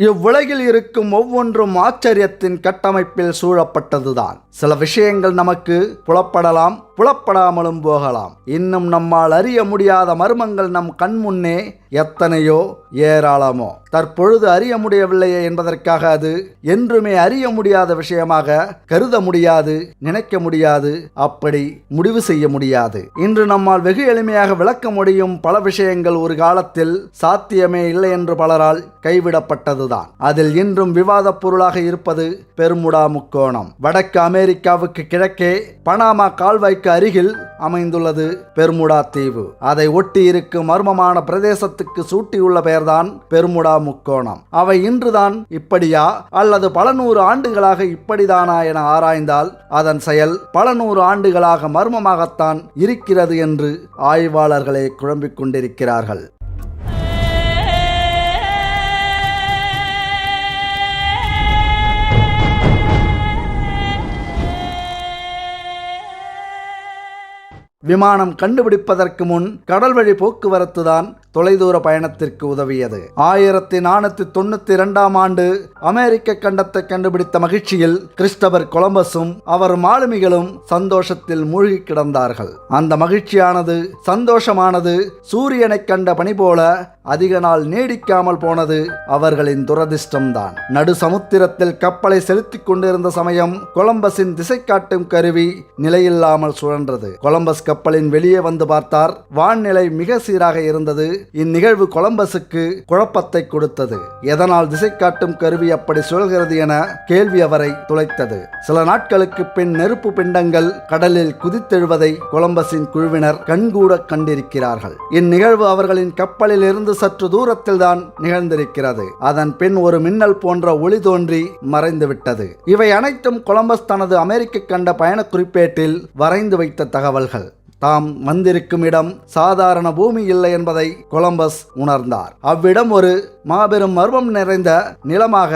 இவ்வுலகில் இருக்கும் ஒவ்வொன்றும் ஆச்சரியத்தின் கட்டமைப்பில் சூழப்பட்டதுதான். சில விஷயங்கள் நமக்கு புலப்படலாம் புலப்படாமலும் போகலாம். இன்னும் நம்மால் அறிய முடியாத மர்மங்கள் நம் கண்முன்னே எத்தனையோ ஏராளமோ. தற்பொழுது அறிய முடியவில்லையே என்பதற்காக அது என்றுமே அறிய முடியாத விஷயமாக கருத முடியாது நினைக்க முடியாது அப்படி முடிவு செய்ய முடியாது. இன்று நம்மால் வெகு எளிமையாக விளக்க முடியும் பல விஷயங்கள் ஒரு காலத்தில் சாத்தியமே இல்லை என்று பலரால் கைவிடப்பட்டதுதான். அதில் இன்றும் விவாதப் பொருளாக இருப்பது பெருமுடா முக்கோணம். வடக்கு அமெரிக்காவுக்கு கிழக்கே பனாமா கால்வாய்க்கு அருகில் அமைந்துள்ளது. பெர்முடா தீவு. அதை ஒட்டி இருக்கும் மர்மமான பிரதேசத்துக்கு சூட்டியுள்ள பெயர்தான் பெர்முடா முக்கோணம். அவை இன்றுதான் இப்படியா? அல்லது பல நூறு ஆண்டுகளாக இப்படிதானா என ஆராய்ந்தால் அதன் செயல் பல நூறு ஆண்டுகளாக மர்மமாகத்தான் இருக்கிறது என்று ஆய்வாளர்களே குழம்பிக் கொண்டிருக்கிறார்கள். விமானம் கண்டுபிடிப்பதற்கு முன் கடல்வழி போக்குவரத்து தான் தொலைதூர பயணத்திற்கு உதவியது. ஆயிரத்தி நானூத்தி தொண்ணூத்தி இரண்டாம் ஆண்டு அமெரிக்க கண்டத்தை கண்டுபிடித்த மகிழ்ச்சியில் கிறிஸ்டபர் கொலம்பஸும் அவர் மாலுமிகளும் சந்தோஷத்தில் மூழ்கி கிடந்தார்கள். அந்த மகிழ்ச்சியானது சந்தோஷமானது சூரியனை கண்ட பணி போல அதிக நாள் நீடிக்காமல் போனது அவர்களின் துரதிர்ஷ்டம்தான். நடு சமுத்திரத்தில் கப்பலை செலுத்திக் கொண்டிருந்த சமயம் கொலம்பஸின் திசை காட்டும் கருவி நிலையில்லாமல் சுழன்றது. கொலம்பஸ் கப்பலின் வெளியே வந்து பார்த்தார். வான்நிலை மிக சீராக இருந்தது. இந்நிகழ்வு கொலம்பஸுக்கு குழப்பத்தை கொடுத்தது. எதனால் திசை காட்டும் கருவி அப்படி சுழல்கிறது என கேள்வி அவரை துளைத்தது. சில நாட்களுக்கு பின் நெருப்பு பிண்டங்கள் கடலில் குதித்தெழுவதை கொலம்பஸின் குழுவினர் கண்கூட கண்டிருக்கிறார்கள். இந்நிகழ்வு அவர்களின் கப்பலில் இருந்து சற்று தூரத்தில் தான் நிகழ்ந்திருக்கிறது. அதன் பின் ஒரு மின்னல் போன்ற ஒளி தோன்றி மறைந்துவிட்டது. இவை அனைத்தும் கொலம்பஸ் தனது அமெரிக்க கண்ட பயண குறிப்பேட்டில் வரைந்து வைத்த தகவல்கள். தாம் வந்திருக்கும் இடம் சாதாரண பூமி இல்லை என்பதை கொலம்பஸ் உணர்ந்தார். அவ்விடம் ஒரு மாபெரும் மர்மம் நிறைந்த நிலமாக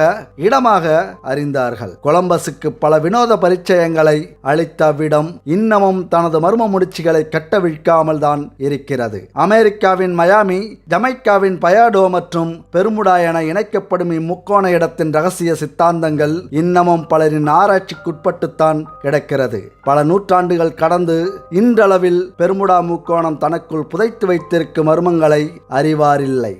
இடமாக அறிந்தார்கள். கொலம்பஸுக்கு பல வினோத பரிச்சயங்களை அளித்த அவ்விடம் இன்னமும் தனது மர்ம முடிச்சுகளை கட்டவிழ்க்காமல் தான் இருக்கிறது. அமெரிக்காவின் மயாமி ஜமைக்காவின் பயாடோ மற்றும் பெருமுடா என இணைக்கப்படும் இம்முக்கோண இடத்தின் ரகசிய சித்தாந்தங்கள் இன்னமும் பலரின் ஆராய்ச்சிக்குட்பட்டுத்தான் கிடக்கிறது. பல நூற்றாண்டுகள் கடந்து இன்றளவில் பெருமுடா முக்கோணம் தனக்குள் புதைத்து வைத்திருக்கும் மர்மங்களை அறிவாரில்லை.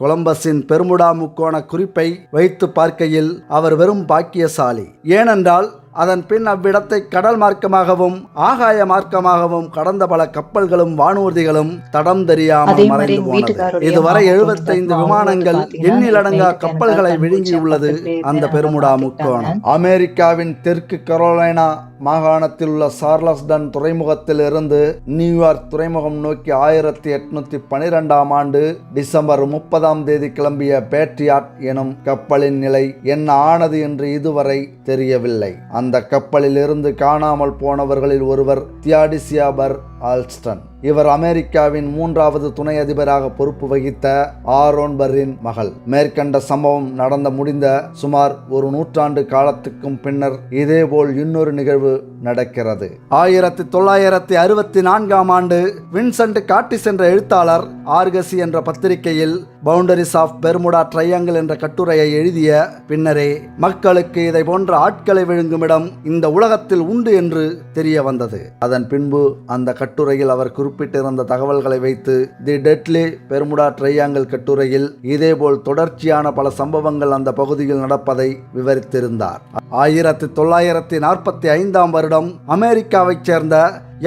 கொலம்பஸின் பெருமுடா முக்கோண குறிப்பை வைத்து பார்க்கையில் அவர் வெறும் பாக்கியசாலி. ஏனென்றால் அதன் பின் அவ்விடத்தை கடல் மார்க்கமாகவும் ஆகாய மார்க்கமாகவும் கடந்த பல கப்பல்களும் வானூர்திகளும் தடம் தெரியாமல் மறைந்து போனது. இதுவரை எழுபத்தைந்து விமானங்கள் எண்ணிலடங்கா கப்பல்களை விழுங்கியுள்ளது அந்த பெருமுடா. முக்கோணம். அமெரிக்காவின் தெற்கு கரோலைனா மாகாணத்தில் உள்ள சார்லஸ்டன் துறைமுகத்தில் இருந்து நியூயார்க் துறைமுகம் நோக்கி ஆயிரத்தி எட்நூத்தி பனிரெண்டாம் ஆண்டு டிசம்பர் முப்பதாம் தேதி கிளம்பிய பேட்ரியாட் எனும் கப்பலின் நிலை என்ன ஆனது என்று இதுவரை தெரியவில்லை. அந்த கப்பலில் இருந்து காணாமல் போனவர்களில் ஒருவர் தியாடிசியாபர் ஆல்ஸ்டன். இவர் அமெரிக்காவின் மூன்றாவது துணை அதிபராக பொறுப்பு வகித்த ஆரோன் பர்ரின் மகள். மேற்கண்ட சம்பவம் நடந்த முடிந்த சுமார் ஒரு நூற்றாண்டு காலத்துக்கும் பின்னர் இதேபோல் இன்னொரு நிகழ்வு நடக்கிறது. ஆயிரத்தி தொள்ளாயிரத்தி அறுபத்தி நான்காம் ஆண்டு வின்சென்ட் காட்டிஸ் என்ற எழுத்தாளர் ஆர்கசி என்ற பத்திரிகையில் பவுண்டரிஸ் ஆஃப் பெர்முடா ட்ரையாங்கிள் என்ற கட்டுரையை எழுதிய பின்னரே மக்களுக்கு இதை போன்ற ஆட்களை விழுங்கும் இடம் இந்த உலகத்தில் உண்டு என்று தெரிய வந்தது. அதன் பின்பு அந்த கட்டுரையில் அவர் குறிப்பிட்டிருந்த தகவல்களை வைத்து தி டெட்லி பெர்முடா ட்ரையாங்கிள் கட்டுரையில் இதேபோல் தொடர்ச்சியான பல சம்பவங்கள் அந்த பகுதியில் நடப்பதை விவரித்திருந்தார். ஆயிரத்தி தொள்ளாயிரத்தி நாற்பத்தி ஐந்தாம் வருடம் அமெரிக்காவைச் சேர்ந்த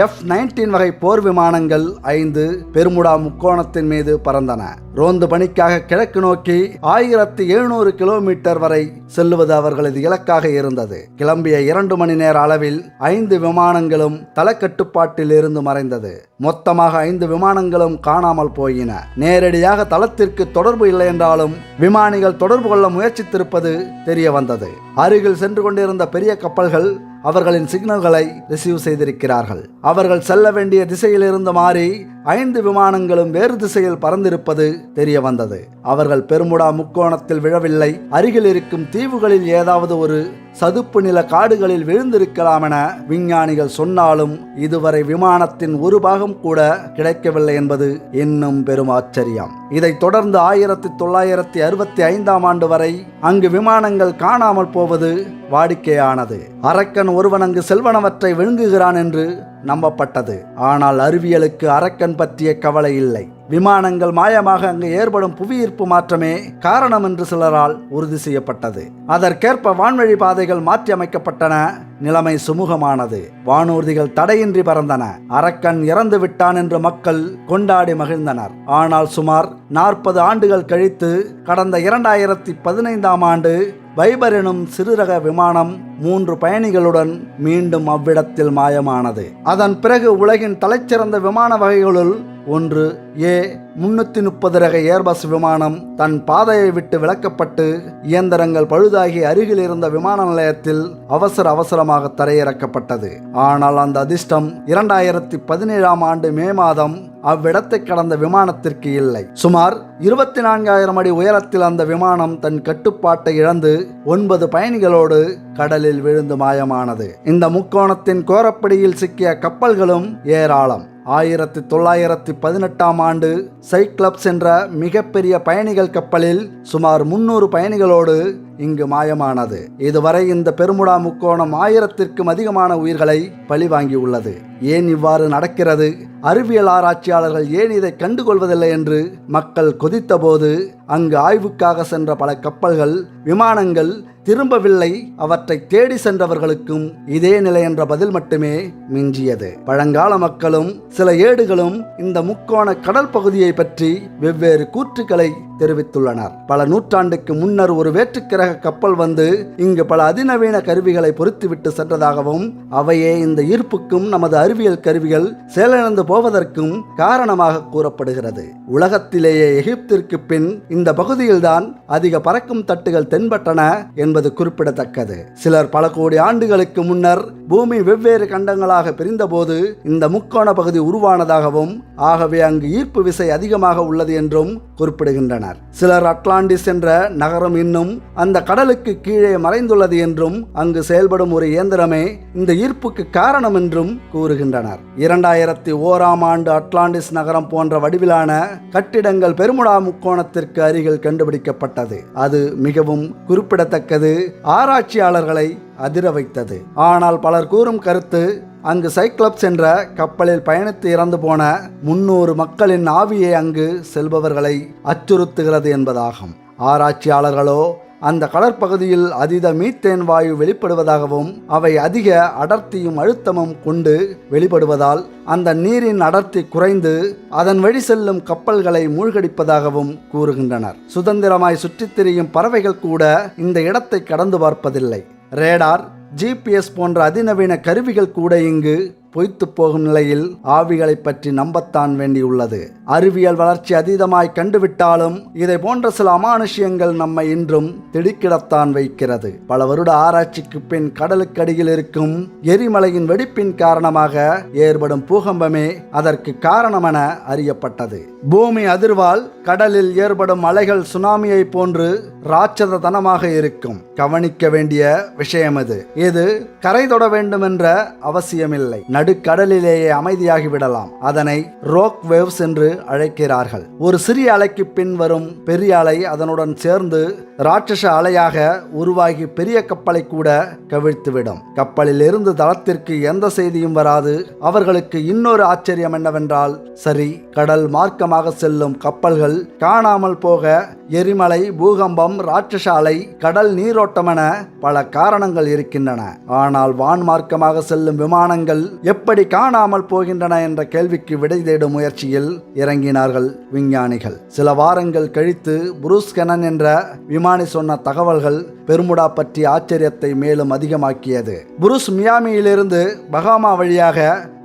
எஃப் நைன்டீன் வகை போர் விமானங்கள் ஐந்து பெருமுடா முக்கோணத்தின் மீது பறந்தன. ரோந்து பணிக்காக கிழக்கு நோக்கி ஆயிரத்தி எழுநூறு கிலோமீட்டர் வரை செல்லுவது அவர்களது இலக்காக இருந்தது. கிளம்பிய இரண்டு மணி நேர அளவில் ஐந்து விமானங்களும் தளக்கட்டுப்பாட்டில் இருந்து மறைந்தது. மொத்தமாக ஐந்து விமானங்களும் காணாமல் போயின. நேரடியாக தளத்திற்கு தொடர்பு இல்லை என்றாலும் விமானிகள் தொடர்பு கொள்ள முயற்சித்திருப்பது தெரிய வந்தது. அருகில் சென்று கொண்டிருந்த பெரிய கப்பல்கள் அவர்களின் சிக்னல்களை ரிசீவ் செய்திருக்கிறார்கள். அவர்கள் செல்ல வேண்டிய திசையிலிருந்து மாறி ஐந்து விமானங்களும் வேறு திசையில் பறந்திருப்பது தெரிய வந்தது. அவர்கள் பெருமுடா முக்கோணத்தில் விழவில்லை. அருகில் இருக்கும் தீவுகளில் ஏதாவது ஒரு சதுப்பு நில காடுகளில் விழுந்திருக்கலாம் என விஞ்ஞானிகள் சொன்னாலும் இதுவரை விமானத்தின் ஒரு பாகம் கூட கிடைக்கவில்லை என்பது இன்னும் பெரும் ஆச்சரியம். இதைத் தொடர்ந்து ஆயிரத்தி தொள்ளாயிரத்தி அறுபத்தி ஐந்தாம் ஆண்டு வரை அங்கு விமானங்கள் காணாமல் போவது வாடிக்கையானது. அரக்கன் ஒருவன் அங்கு செல்வனவற்றை விழுங்குகிறான் என்று நம்பப்பட்டது. ஆனால் அறிவியலுக்கு அரக்கன் பற்றிய கவலை இல்லை. விமானங்கள் மாயமாக அங்கு ஏற்படும் புவியீர்ப்பு மாற்றமே காரணம் என்று சிலரால் உறுதி செய்யப்பட்டது. அதற்கேற்ப வான்வழி பாதைகள் மாற்றியமைக்கப்பட்டன நிலைமை சுமூகமானது. வானூர்திகள் தடையின்றி பறந்தன. அரக்கன் இறந்து விட்டான் என்று மக்கள் கொண்டாடி மகிழ்ந்தனர். ஆனால் சுமார் நாற்பது ஆண்டுகள் கழித்து கடந்த இரண்டாயிரத்தி பதினைந்தாம் ஆண்டு வைபர் எனும் சிறுரக விமானம் மூன்று பயணிகளுடன் மீண்டும் அவ்விடத்தில் மாயமானது. அதன் பிறகு உலகின் தலைச்சிறந்த விமான வகைகளுள் ஒன்று ஏ முன்னூற்றி முப்பது ரக ஏர்பஸ் விமானம் தன் பாதையை விட்டு விலக்கப்பட்டு இயந்திரங்கள் பழுதாகி அருகில் இருந்த விமான நிலையத்தில் அவசர அவசரமாக தரையிறக்கப்பட்டது. ஆனால் அந்த அதிர்ஷ்டம் இரண்டாயிரத்தி பதினேழாம் ஆண்டு மே மாதம் அவ்விடத்தை கடந்த விமானத்திற்கு இல்லை. சுமார் இருபத்தி நான்காயிரம் அடி உயரத்தில் அந்த விமானம் தன் கட்டுப்பாட்டை இழந்து ஒன்பது பயணிகளோடு கடலில் விழுந்து மாயமானது. இந்த முக்கோணத்தின் கோரப்படியில் சிக்கிய கப்பல்களும் ஏராளம். ஆயிரத்தி தொள்ளாயிரத்தி பதினெட்டாம் ஆண்டு சைக்ளப்ஸ் என்ற மிகப்பெரிய பயணிகள் கப்பலில் சுமார் முன்னூறு பயணிகளோடு இங்கு மாயமானது. இதுவரை இந்த பெருமுடா முக்கோணம் ஆயிரத்திற்கும் அதிகமான உயிர்களை பழிவாங்கியுள்ளது. ஏன் இவ்வாறு நடக்கிறது? அறிவியல் ஆராய்ச்சியாளர்கள் ஏன் இதை கண்டுகொள்வதில்லை என்று மக்கள் கொதித்தபோது அங்கு ஆய்வுக்காக சென்ற பல கப்பல்கள் விமானங்கள் திரும்பவில்லை. அவற்றை தேடி சென்றவர்களுக்கும் இதே நிலை என்ற பதில் மட்டுமே மிஞ்சியது. பழங்கால மக்களும் சில ஏடுகளும் இந்த முக்கோண கடல் பகுதியை பற்றி வெவ்வேறு கூற்றுக்களை தெரிவித்துள்ளனர். பல நூற்றாண்டுக்கு முன்னர் ஒரு வேற்றுக்கிரக கப்பல் வந்து இங்கு பல அதிநவீன கருவிகளை பொருத்திவிட்டு சென்றதாகவும் அவையே இந்த ஈர்ப்புக்கும் நமது அறிவியல் கருவிகள் செயலிழந்து போவதற்கும் காரணமாக கூறப்படுகிறது. உலகத்திலேயே எகிப்திற்கு பின் இந்த பகுதியில்தான் அதிக பறக்கும் தட்டுகள் தென்பட்டன என்பது குறிப்பிடத்தக்கது. சிலர் பல கோடி ஆண்டுகளுக்கு முன்னர் பூமி வெவ்வேறு கண்டங்களாக பிரிந்தபோது இந்த முக்கோண பகுதி உருவானதாகவும் ஆகவே அங்கு ஈர்ப்பு விசை அதிகமாக உள்ளது என்றும் குறிப்பிடுகின்றனர். சிலர் அட்லாண்டிஸ் என்ற நகரம் இன்னும் அந்த கடலுக்கு கீழே மறைந்துள்ளது என்றும் அங்கு செயல்படும் ஒரு இயந்திரமே இந்த ஈர்ப்புக்கு காரணம் என்றும் கூறுகின்றனர். இரண்டாயிரத்தி ஓராம் ஆண்டு அட்லாண்டிஸ் நகரம் போன்ற வடிவிலான கட்டிடங்கள் பெருமுடா முக்கோணத்திற்கு அருகில் கண்டுபிடிக்கப்பட்டது. அது மிகவும் குறிப்பிடத்தக்கது ஆராய்ச்சியாளர்களை அதிர வைத்தது. ஆனால் பலர் கூறும் கருத்து அங்கு சைக்ளப்ஸ் என்ற கப்பலில் பயணித்து இறந்து போன முன்னூறு மக்களின் ஆவியை அங்கு செல்பவர்களை அச்சுறுத்துகிறது என்பதாகும். ஆராய்ச்சியாளர்களோ அந்த கடற்பகுதியில் அதீத மீத்தேன் வாயு வெளிப்படுவதாகவும் அவை அதிக அடர்த்தியும் அழுத்தமும் கொண்டு வெளிப்படுவதால் அந்த நீரின் அடர்த்தி குறைந்து அதன் வழி செல்லும் கப்பல்களை மூழ்கடிப்பதாகவும் கூறுகின்றனர். சுதந்திரமாய் சுற்றித் திரியும் பறவைகள் கூட இந்த இடத்தை கடந்து பார்ப்பதில்லை. ரேடார் ஜிபிஎஸ் போன்ற அதிநவீன கருவிகள் கூட இங்கு பொய்த்து போகும் நிலையில் ஆவிகளை பற்றி நம்பத்தான் வேண்டியுள்ளது. அறிவியல் வளர்ச்சி அதீதமாய் கண்டுவிட்டாலும் இதை போன்ற சில அமானுஷ்யங்கள் நம்மை இன்றும் திடுக்கிடத்தான் வைக்கிறது. பல வருட ஆராய்ச்சிக்கு பின் கடலுக்கடியில் இருக்கும் எரிமலையின் வெடிப்பின் காரணமாக ஏற்படும் பூகம்பமே அதற்கு காரணமென அறியப்பட்டது. பூமி அதிர்வால் கடலில் ஏற்படும் அலைகள் சுனாமியை போன்று ராட்சதனமாக இருக்கும். கவனிக்க வேண்டிய விஷயம் இது. இது கரை தொட வேண்டும் என்ற அவசியமில்லை. நடுக்கடலிலேயே அமைதியாகி விடலாம் அதனை ரோக் வேவ்ஸ் என்று அழைக்கிறார்கள். ஒரு சிறிய அலைக்கு பின் வரும் பெரிய அலை அதனுடன் சேர்ந்து ராட்சச அலையாக உருவாகி பெரிய கப்பலை கூட கவிழ்த்துவிடும். கப்பலில் இருந்து தளத்திற்கு எந்த செய்தியும் வராது. அவர்களுக்கு இன்னொரு ஆச்சரியம் என்னவென்றால் சரி கடல் மார்க்கமாக செல்லும் கப்பல்கள் காணாமல் போக எரிமலை பூகம்பம் ராட்சச அலை கடல் நீரோட்டம் என பல காரணங்கள் இருக்கின்றன. ஆனால் வான் மார்க்கமாக செல்லும் விமானங்கள் எப்படி காணாமல் போகின்றன என்ற கேள்விக்கு விடை தேடும் முயற்சியில் இறங்கினார்கள் விஞ்ஞானிகள். சில வாரங்கள் கழித்து புரூஸ் கெனன் என்ற விமானி சொன்ன தகவல்கள் பெருமுடா பற்றிய ஆச்சரியத்தை மேலும் அதிகமாக்கியது. புருஸ் மியாமியிலிருந்து பகாமா வழியாக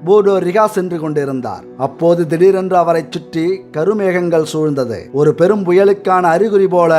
போர்டோ ரிகா சென்று கொண்டிருந்தார். அப்போது திடீரென்று அவரை சுற்றி கருமேகங்கள் சூழ்ந்தது. ஒரு பெரும் புயலுக்கான அறிகுறி போல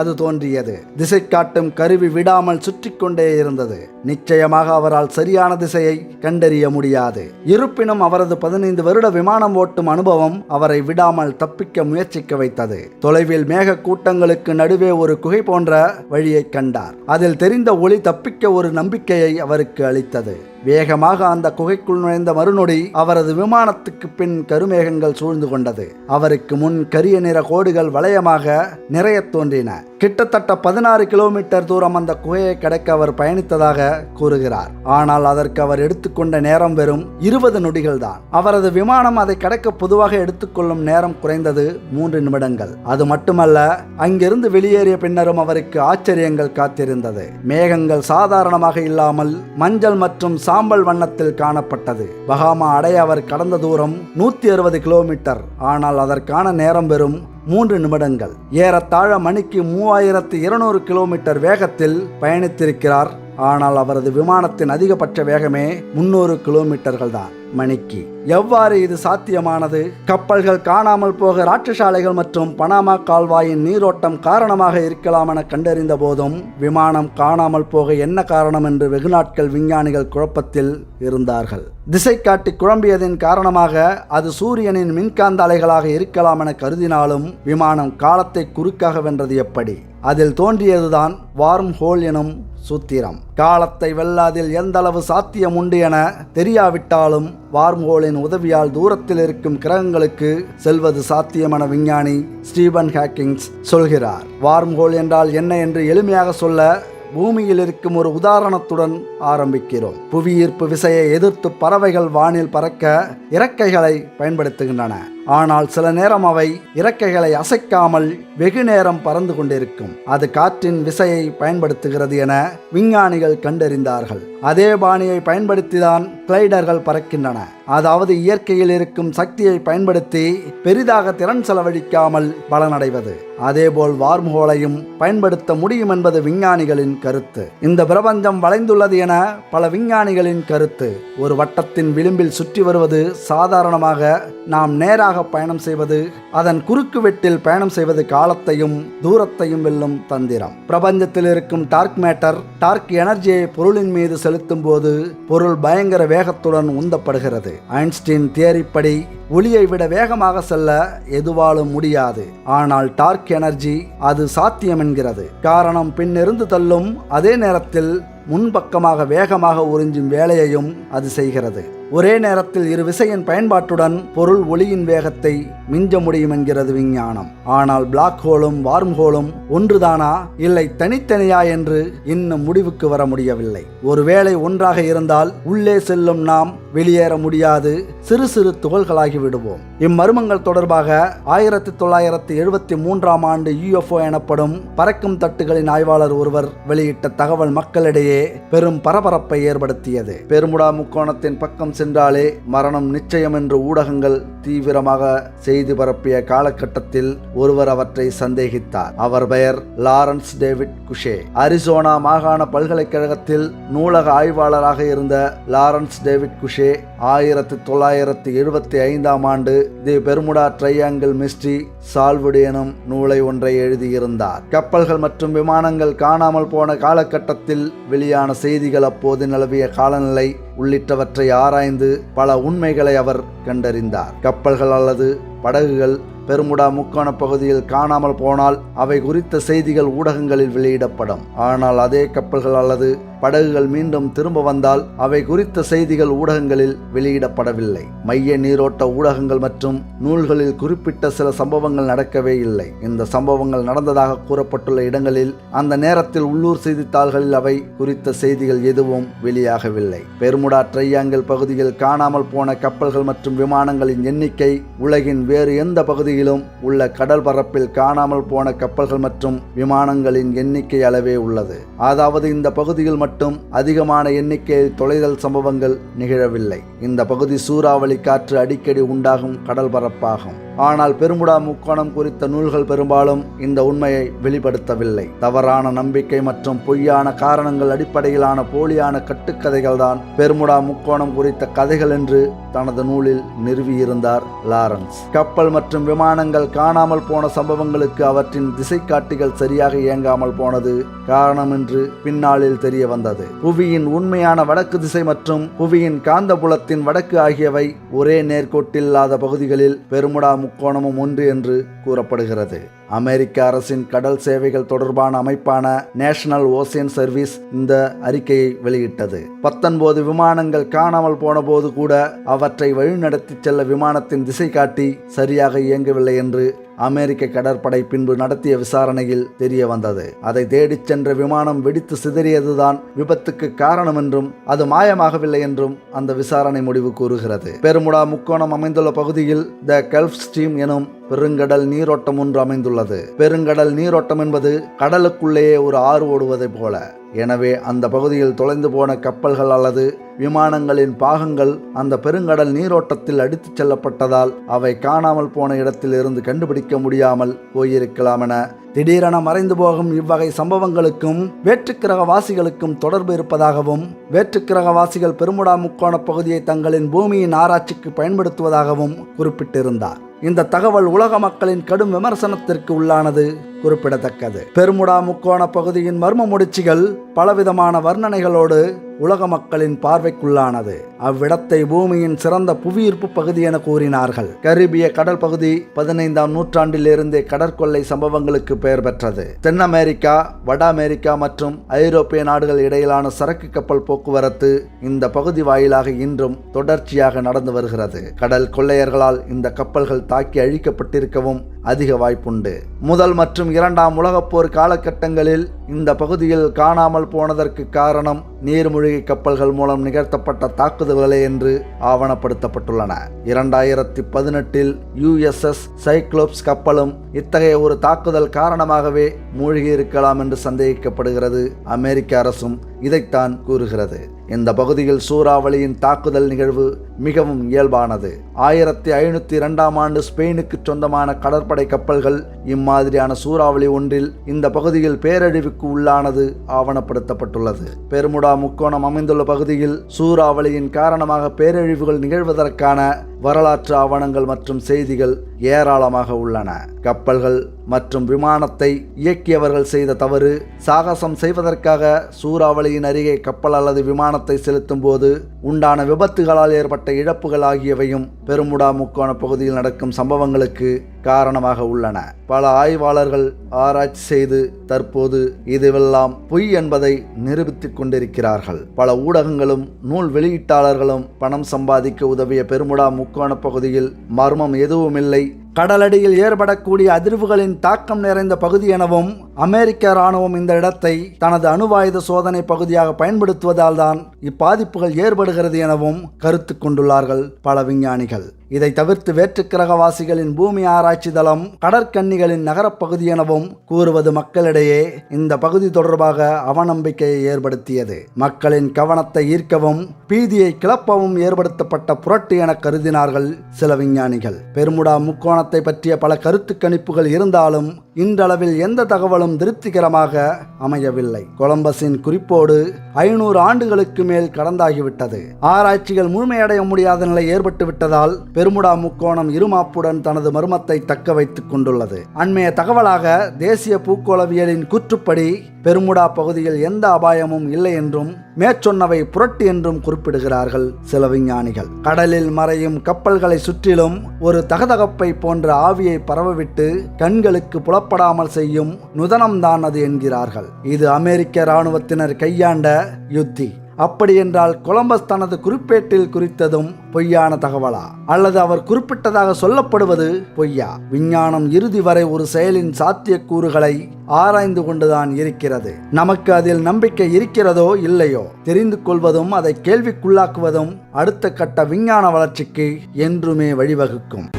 அது தோன்றியது. திசை காட்டும் கருவி விடாமல் சுற்றி கொண்டே இருந்தது. நிச்சயமாக அவரால் சரியான திசையை கண்டறிய முடியாது. இருப்பினும் அவரது பதினைந்து வருட விமானம் ஓட்டும் அனுபவம் அவரை விடாமல் தப்பிக்க முயற்சிக்க வைத்தது. தொலைவில் மேக கூட்டங்களுக்கு நடுவே ஒரு குகை போன்ற வழியை கண்டார். அதில் தெரிந்த ஒளி தப்பிக்க ஒரு நம்பிக்கையை அவருக்கு அளித்தது. வேகமாக அந்த குகைக்குள் நுழைந்த மறுநொடி அவரது விமானத்துக்கு பின் கருமேகங்கள் சூழ்ந்து கொண்டது. அவருக்கு முன் கரிய நிற கோடுகள் வளையமாக நிறைய தோன்றின. கிட்டத்தட்ட பதினாறு கிலோமீட்டர் தூரம் அந்த குகையை கடக்க அவர் பயணித்ததாக கூறுகிறார். ஆனால் அதற்கு அவர் எடுத்துக்கொண்ட நேரம் வெறும் இருபது நொடிகள் தான். அவரது விமானம் அதை கடக்க பொதுவாக எடுத்துக்கொள்ளும் நேரம் குறைந்தது மூன்று நிமிடங்கள். அது மட்டுமல்ல அங்கிருந்து வெளியேறிய பின்னரும் அவருக்கு ஆச்சரியங்கள் காத்திருந்தது. மேகங்கள் சாதாரணமாக இல்லாமல் மஞ்சள் மற்றும் சாம்பல் வண்ணத்தில் காணப்பட்டது. பகாமா அடைய அவர் கடந்த தூரம் நூத்தி அறுபது கிலோமீட்டர். ஆனால் அதற்கான நேரம் வெறும் மூன்று நிமிடங்கள். ஏறத்தாழ மணிக்கு மூவாயிரத்து இருநூறு கிலோமீட்டர் வேகத்தில் பயணித்திருக்கிறார் ஆனால் அவரது விமானத்தின் அதிகபட்ச வேகமே முன்னூறு கிலோமீட்டர்கள் தான் மணிக்கு. எவ்வாறு இது சாத்தியமானது? கப்பல்கள் காணாமல் போக ராட்சசாலைகள் மற்றும் பனாமா கால்வாயின் நீரோட்டம் காரணமாக இருக்கலாம் என கண்டறிந்த போதும் விமானம் காணாமல் போக என்ன காரணம் என்று வெகுநாட்கள் விஞ்ஞானிகள் குழப்பத்தில் இருந்தார்கள். திசை காட்டி குழம்பியதின் காரணமாக அது சூரியனின் மின்காந்த அலைகளாக இருக்கலாம் என கருதினாலும் விமானம் காலத்தை குறுக்காக வென்றது எப்படி? அதில் தோன்றியதுதான் வார்ம் ஹோல் எனும் சூத்திரம். காலத்தை வெல்லாதில் எந்தளவு சாத்தியம் உண்டு என தெரியாவிட்டாலும் வார்ம்ஹோலின் உதவியால் தூரத்தில் இருக்கும் கிரகங்களுக்கு செல்வது சாத்தியம் என விஞ்ஞானி ஸ்டீபன் ஹேக்கிங்ஸ் சொல்கிறார். வார்ம்ஹோல் என்றால் என்ன என்று எளிமையாக சொல்ல பூமியில் இருக்கும் ஒரு உதாரணத்துடன் ஆரம்பிக்கிறோம். புவியீர்ப்பு விசையை எதிர்த்து பறவைகள் வானில் பறக்க இறக்கைகளை பயன்படுத்துகின்றன. ஆனால் சில நேரம் அவை இறக்கைகளை அசைக்காமல் வெகு நேரம் பறந்து கொண்டிருக்கும். அது காற்றின் விசையை பயன்படுத்துகிறது என விஞ்ஞானிகள் கண்டறிந்தார்கள். அதே பாணியை பயன்படுத்திதான் கிளைடர்கள் பறக்கின்றன. அதாவது இயற்கையில் இருக்கும் சக்தியை பயன்படுத்தி பெரிதாக திறன் செலவழிக்காமல் பலனடைவது. அதேபோல் வார்ம்ஹோலையும் பயன்படுத்த முடியும் என்பது விஞ்ஞானிகளின் கருத்து. இந்த பிரபஞ்சம் வளைந்துள்ளது என பல விஞ்ஞானிகளின் கருத்து. ஒரு வட்டத்தின் விளிம்பில் சுற்றி வருவது சாதாரணமாக நாம் நேராக பயணம் செய்வது? அதன் குறுக்கு வெட்டில் பயணம் செய்வது காலத்தையும் தூரத்தையும் வெல்லும் தந்திரம். பிரபஞ்சத்தில் இருக்கும் டார்க் மேட்டர் டார்க் எனர்ஜியை பொருளின் மீது செலுத்தும் போது பொருள் பயங்கர வேகத்துடன் உந்தப்படுகிறது. ஐன்ஸ்டீன் தியரிப்படி ஒளியை விட வேகமாக செல்ல எதுவாலும் முடியாது. ஆனால் டார்க் எனர்ஜி அது சாத்தியம் என்கிறது. காரணம் பின்னிருந்து தள்ளும் அதே நேரத்தில் முன்பக்கமாக வேகமாக உறிஞ்சும் வேலையையும் அது செய்கிறது. ஒரே நேரத்தில் இரு விசையின் பயன்பாட்டுடன் பொருள் ஒளியின் வேகத்தை மிஞ்ச முடியும் என்கிறது விஞ்ஞானம். ஆனால் பிளாக் ஹோலும் வார்ம் ஹோலும் ஒன்றுதானா? இல்லை தனித்தனியா என்று இன்னும் முடிவுக்கு வர முடியவில்லை. ஒருவேளை ஒன்றாக இருந்தால் உள்ளே செல்லும் நாம் வெளியேற முடியாது. சிறு சிறு துகள்களாகி விடுவோம். இம்மர்மங்கள் தொடர்பாக ஆயிரத்தி தொள்ளாயிரத்தி எழுபத்தி மூன்றாம் ஆண்டு யுஎஃப்ஓ எனப்படும் பறக்கும் தட்டுகளின் ஆய்வாளர் ஒருவர் வெளியிட்ட தகவல் மக்களிடையே பெரும் பரபரப்பை ஏற்படுத்தியது. பெருமுடா முக்கோணத்தின் பக்கம் சென்றாலே மரணம் நிச்சயம் என்று ஊடகங்கள் தீவிரமாக செய்தி பரப்பிய காலகட்டத்தில் ஒருவர் அவற்றை சந்தேகித்தார். அவர் பெயர் லாரன்ஸ் டேவிட் குஷே. அரிசோனா மாகாண பல்கலைக்கழகத்தில் நூலக ஆய்வாளராக இருந்த லாரன்ஸ் டேவிட் குஷே ஆயிரத்தி தொள்ளாயிரத்தி எழுபத்தி ஐந்தாம் ஆண்டு the Bermuda triangle mystery solved எனும் நூலை ஒன்றை எழுதியிருந்தார். கப்பல்கள் மற்றும் விமானங்கள் காணாமல் போன காலகட்டத்தில் வெளியான செய்திகள் அப்போது நிலவிய காலநிலை உள்ளிட்டவற்றை ஆராய்ந்து பல உண்மைகளை அவர் கண்டறிந்தார். கப்பல்கள் அல்லது படகுகள் பெருமுடா முக்கோண பகுதியில் காணாமல் போனால் அவை குறித்த செய்திகள் ஊடகங்களில் வெளியிடப்படும். ஆனால் அதே கப்பல்கள் அல்லது படகுகள் மீண்டும் திரும்ப வந்தால் அவை குறித்த செய்திகள் ஊடகங்களில் வெளியிடப்படவில்லை. மைய நீரோட்ட ஊடகங்கள் மற்றும் நூல்களில் குறிப்பிட்ட சில சம்பவங்கள் நடக்கவே இல்லை. இந்த சம்பவங்கள் நடந்ததாக கூறப்பட்டுள்ள இடங்களில் அந்த நேரத்தில் உள்ளூர் செய்தித்தாள்களில் அவை குறித்த செய்திகள் எதுவும் வெளியாகவில்லை. பெருமுடா ட்ரையாங்கிள் பகுதியில் காணாமல் போன கப்பல்கள் மற்றும் விமானங்களின் எண்ணிக்கை உலகின் வேறு எந்த பகுதியிலும் உள்ள கடல் பரப்பில் காணாமல் போன கப்பல்கள் மற்றும் விமானங்களின் எண்ணிக்கை அளவே உள்ளது. அதாவது இந்த பகுதியில் மட்டும் மட்டும் அதிகமான எண்ணிக்கையில் தொலைதல் சம்பவங்கள் நிகழவில்லை. இந்த பகுதி சூறாவளி காற்று அடிக்கடி உண்டாகும் கடல் பரப்பாகும். ஆனால் பெருமுடா முக்கோணம் குறித்த நூல்கள் பெரும்பாலும் இந்த உண்மையை வெளிப்படுத்தவில்லை. தவறான நம்பிக்கை மற்றும் பொய்யான காரணங்கள் அடிப்படையிலான போலியான கட்டுக்கதைகள் தான் பெருமுடா முக்கோணம் குறித்த கதைகள் என்று தனது நூலில் நிறுவியிருந்தார் லாரன்ஸ். கப்பல் மற்றும் விமானங்கள் காணாமல் போன சம்பவங்களுக்கு அவற்றின் திசைக்காட்டிகள் சரியாக இயங்காமல் போனது காரணம் என்று பின்னாளில் தெரிய வந்தது புவியின் உண்மையான வடக்கு திசை மற்றும் புவியின் காந்தபுலத்தின் வடக்கு ஆகியவை ஒரே நேர்கோட்டில்லாத பகுதிகளில் பெருமுடா முக்கோணமும் ஒன்று என்று கூறப்படுகிறது. அமெரிக்க அரசின் கடல் சேவைகள் தொடர்பான அமைப்பான நேஷனல் ஓசியன் சர்வீஸ் இந்த அறிக்கையை வெளியிட்டது. பத்தொன்பது விமானங்கள் காணாமல் போன போது கூட அவற்றை வழிநடத்தி செல்ல விமானத்தின் திசை காட்டி சரியாக இயங்கவில்லை என்று அமெரிக்க கடற்படை பின்பு நடத்திய விசாரணையில் தெரிய வந்தது. அதை தேடிச் சென்ற விமானம் வெடித்து சிதறியதுதான் விபத்துக்கு காரணம் என்றும் அது மாயமாகவில்லை என்றும் அந்த விசாரணை முடிவு கூறுகிறது. பெருமுடா முக்கோணம் அமைந்துள்ள பகுதியில் த கல்ஃப் ஸ்ட்ரீம் எனும் பெருங்கடல் நீரோட்டம் ஒன்று அமைந்துள்ளது. பெருங்கடல் நீரோட்டம் என்பது கடலுக்குள்ளேயே ஒரு ஆறு ஓடுவதைப் போல. எனவே அந்த பகுதியில் தொலைந்து போன கப்பல்கள் அல்லது விமானங்களின் பாகங்கள் அந்த பெருங்கடல் நீரோட்டத்தில் அடித்துச் செல்லப்பட்டதால் அவை காணாமல் போன இடத்தில் இருந்து கண்டுபிடிக்க முடியாமல் போயிருக்கலாம் என திடீரென மறைந்து போகும் இவ்வகை சம்பவங்களுக்கும் வேற்றுக்கிரகவாசிகளுக்கும் தொடர்பு இருப்பதாகவும் வேற்றுக்கிரகவாசிகள் பெருமுடா முக்கோண பகுதியை தங்களின் பூமியின் ஆராய்ச்சிக்கு பயன்படுத்துவதாகவும் குறிப்பிட்டிருந்தார். இந்த தகவல் உலக மக்களின் கடும் விமர்சனத்திற்கு உள்ளானது. குறிப்பிடத்தக்கது. பெருமுடா முக்கோண பகுதியின் மர்ம முடிச்சுகள் பலவிதமான வர்ணனைகளோடு உலக மக்களின் பார்வைக்குள்ளானது. அவ்விடத்தை பூமியின் சிறந்த புவியீர்ப்பு பகுதி என கூறினார்கள். கரிபிய கடல் பகுதி பதினைந்தாம் நூற்றாண்டிலிருந்தே கடற்கொள்ளை சம்பவங்களுக்கு பெயர் பெற்றது. தென் அமெரிக்கா வட அமெரிக்கா மற்றும் ஐரோப்பிய நாடுகள் இடையிலான சரக்கு கப்பல் போக்குவரத்து இந்த பகுதி வாயிலாக இன்றும் தொடர்ச்சியாக நடந்து வருகிறது. கடல் கொள்ளையர்களால் இந்த கப்பல்கள் தாக்கி அழிக்கப்பட்டிருக்கவும் அதிக வாய்ப்புண்டு. முதல் மற்றும் இரண்டாம் உலகப் போர் காலகட்டங்களில் இந்த பகுதியில் காணாமல் போனதற்கு காரணம் நீர்மூழ்கி கப்பல்கள் மூலம் நிகழ்த்தப்பட்ட தாக்குதல்களே என்று ஆவணப்படுத்தப்பட்டுள்ளன. இரண்டாயிரத்தி பதினெட்டில் யுஎஸ்எஸ் சைக்ளோப்ஸ் கப்பலும் இத்தகைய ஒரு தாக்குதல் காரணமாகவே மூழ்கி இருக்கலாம் என்று சந்தேகிக்கப்படுகிறது. அமெரிக்க அரசும் இதைத்தான் கூறுகிறது. இந்த பகுதியில் சூறாவளியின் தாக்குதல் நிகழ்வு மிகவும் இயல்பானது. ஆயிரத்தி ஐநூத்தி இரண்டாம் ஆண்டு ஸ்பெயினுக்கு சொந்தமான கடற்படை கப்பல்கள் இம்மாதிரியான சூறாவளி ஒன்றில் இந்த பகுதியில் பேரழிவுக்கு உள்ளானது ஆவணப்படுத்தப்பட்டுள்ளது. பெருமுடா முக்கோணம் அமைந்துள்ள பகுதியில் சூறாவளியின் காரணமாக பேரழிவுகள் நிகழ்வதற்கான வரலாற்று ஆவணங்கள் மற்றும் செய்திகள் ஏராளமாக உள்ளன. கப்பல்கள் மற்றும் விமானத்தை இயக்கியவர்கள் செய்த தவறு சாகசம் செய்வதற்காக சூறாவளியின் அருகே கப்பல் அல்லது விமானத்தை செலுத்தும் போது உண்டான விபத்துகளால் ஏற்பட்ட இழப்புகள் ஆகியவையும் பெருமுடா முக்கோண பகுதியில் நடக்கும் சம்பவங்களுக்கு காரணமாக உள்ளன. பல ஆய்வாளர்கள் ஆராய்ச்சி செய்து தற்போது இதுவெல்லாம் பொய் என்பதை நிரூபித்துக் கொண்டிருக்கிறார்கள். பல ஊடகங்களும் நூல் வெளியீட்டாளர்களும் பணம் சம்பாதிக்க உதவிய பெருமுடா முக்கோண பகுதியில் மர்மம் எதுவுமில்லை. கடலடியில் ஏற்படக்கூடிய அதிர்வுகளின் தாக்கம் நிறைந்த பகுதி எனவும் அமெரிக்க இராணுவம் இந்த இடத்தை தனது அணுவாயுத சோதனை பகுதியாக பயன்படுத்துவதால் தான் இப்பாதிப்புகள் ஏற்படுகிறது எனவும் கருத்து கொண்டுள்ளார்கள் பல விஞ்ஞானிகள். இதை தவிர்த்து வேற்றுக்கிரகவாசிகளின் பூமி ஆராய்ச்சி தளம் கடற்கன்னிகளின் நகரப்பகுதி எனவும் கூறுவது மக்களிடையே இந்த பகுதி தொடர்பாக அவநம்பிக்கையை ஏற்படுத்தியது. மக்களின் கவனத்தை ஈர்க்கவும் பீதியை கிளப்பவும் ஏற்படுத்தப்பட்ட புரட்டு என கருதினார்கள் சில விஞ்ஞானிகள். பெருமுடா முக்கோணத்தை பற்றிய பல கருத்து கணிப்புகள் இருந்தாலும் இன்றளவில் எந்த தகவலும் திருப்திகரமாக அமையவில்லை. கொலம்பஸின் குறிப்போடு ஐநூறு ஆண்டுகளுக்கு மேல் கடந்தாகிவிட்டது. ஆராய்ச்சிகள் முழுமையடைய முடியாத நிலை ஏற்பட்டு விட்டதால் பெருமுடா முக்கோணம் இருமாப்புடன் தனது மர்மத்தை தக்க வைத்துக் கொண்டுள்ளது. அண்மைய தகவலாக தேசிய பூக்கோளவியலின் கூற்றுப்படி பெருமுடா பகுதியில் எந்த அபாயமும் இல்லை என்றும் மேற்சொன்னவை புரட்டு என்றும் குறிப்பிடுகிறார்கள் சில விஞ்ஞானிகள். கடலில் மறையும் கப்பல்களை சுற்றிலும் ஒரு தகதகப்பை போன்ற ஆவியை பரவவிட்டு கண்களுக்கு புலப்படாமல் செய்யும் நுதனம்தான் அது என்கிறார்கள். இது அமெரிக்க இராணுவத்தினர் கையாண்ட யுத்தி. அப்படியென்றால் கொலம்பஸ் தனது குறிப்பேட்டில் குறித்ததும் பொய்யான தகவலா? அல்லது அவர் குறிப்பிட்டதாக சொல்லப்படுவது பொய்யா? விஞ்ஞானம் இறுதி வரை ஒரு செயலின் சாத்தியக்கூறுகளை ஆராய்ந்து கொண்டுதான் இருக்கிறது. நமக்கு அதில் நம்பிக்கை இருக்கிறதோ இல்லையோ? தெரிந்து கொள்வதும் அதை கேள்விக்குள்ளாக்குவதும் அடுத்த கட்ட விஞ்ஞான வளர்ச்சிக்கு என்றுமே வழிவகுக்கும்.